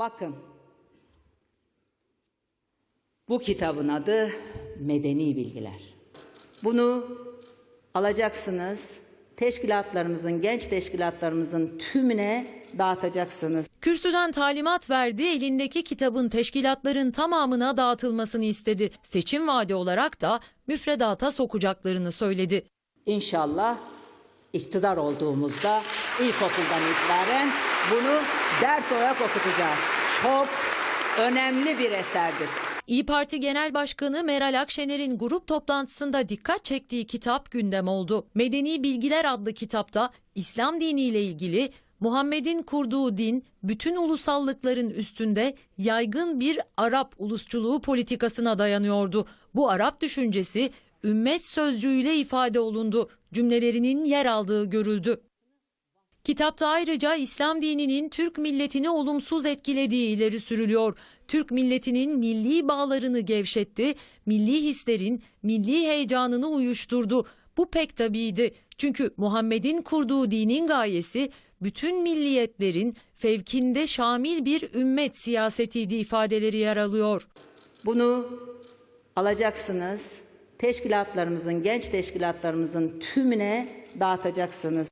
Bakın. Bu kitabın adı Medeni Bilgiler. Bunu alacaksınız. Teşkilatlarımızın, genç teşkilatlarımızın tümüne dağıtacaksınız. Kürsüden talimat verdi, elindeki kitabın teşkilatların tamamına dağıtılmasını istedi. Seçim vaadi olarak da müfredata sokacaklarını söyledi. İnşallah iktidar olduğumuzda ilkokuldan itibaren bunu ders olarak okutacağız. Çok önemli bir eserdir. İyi Parti Genel Başkanı Meral Akşener'in grup toplantısında dikkat çektiği kitap gündem oldu. Medeni Bilgiler adlı kitapta İslam diniyle ilgili Muhammed'in kurduğu din bütün ulusallıkların üstünde yaygın bir Arap ulusçuluğu politikasına dayanıyordu. Bu Arap düşüncesi ümmet sözcüğüyle ifade olundu. Cümlelerinin yer aldığı görüldü. Kitapta ayrıca İslam dininin Türk milletini olumsuz etkilediği ileri sürülüyor. Türk milletinin milli bağlarını gevşetti, milli hislerin milli heyecanını uyuşturdu. Bu pek tabiiydi. Çünkü Muhammed'in kurduğu dinin gayesi bütün milliyetlerin fevkinde şamil bir ümmet siyasetiydi ifadeleri yer alıyor. Bunu alacaksınız. Teşkilatlarımızın, genç teşkilatlarımızın tümüne dağıtacaksınız.